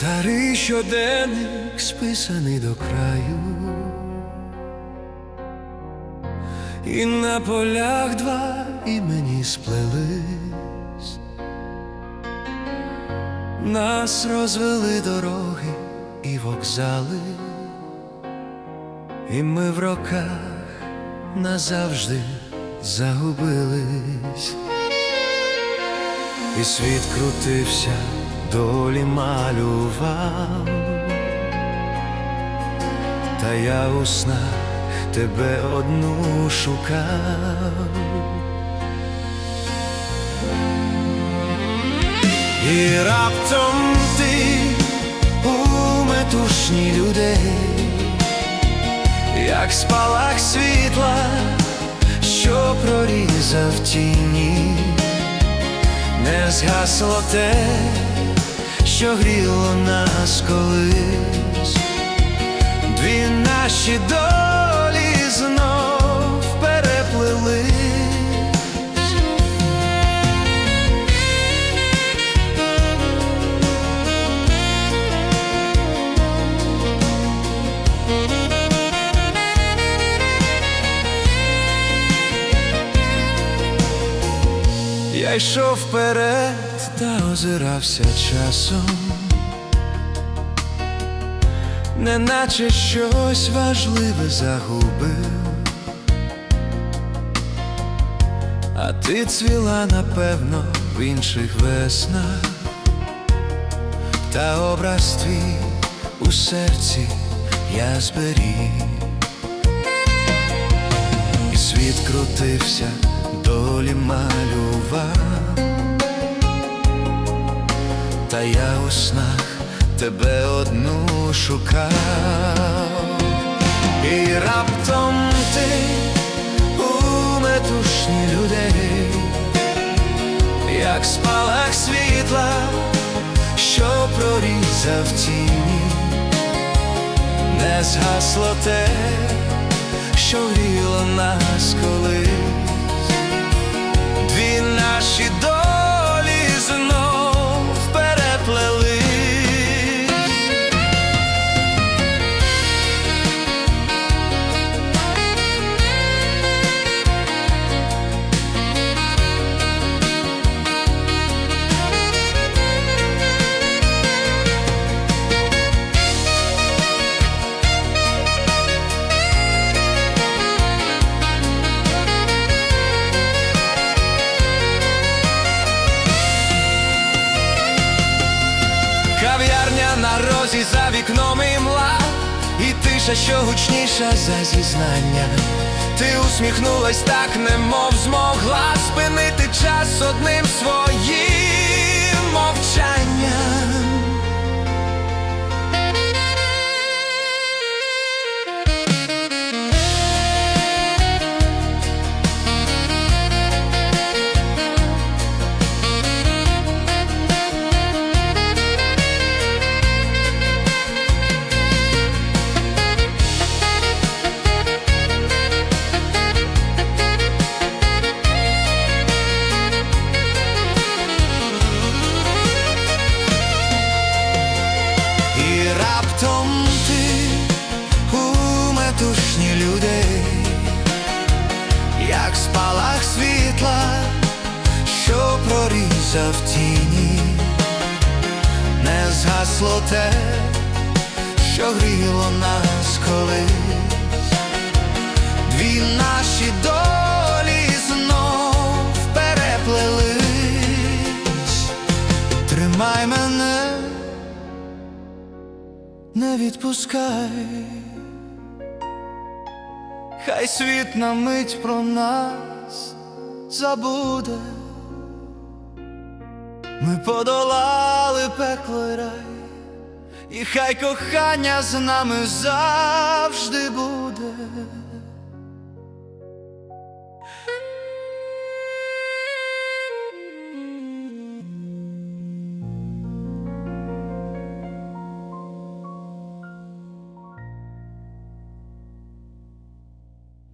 Старий щоденник списаний до краю, і на полях два імені сплелись, нас розвели дороги і вокзали, і ми в роках назавжди загубились, і світ крутився, долі малював, та я у снах тебе одну шукав. І раптом ти у метушні людей, як спалах світла, що прорізав тіні, не згасло те, що гріло нас колись, дві наші долі знов переплились. Я йшов вперед та озирався часом, неначе щось важливе загубив, а ти цвіла, напевно, в інших веснах, та образ твій у серці я зберіг. І світ крутився, долі малював, та я у снах тебе одну шукав, і раптом ти у метушні людей, як спалах світла, що прорізав тіні, не згасло те що гріло нас колись, тиша, що гучніша за зізнання. Ти усміхнулась так, немов змогла спинити час одним своїм прорізав тіні, не згасло те, що гріло нас колись, дві наші долі знов переплелись, тримай мене не відпускай, хай світ на мить про нас забуде. Ми подолали пекло й рай, і хай кохання з нами завжди буде.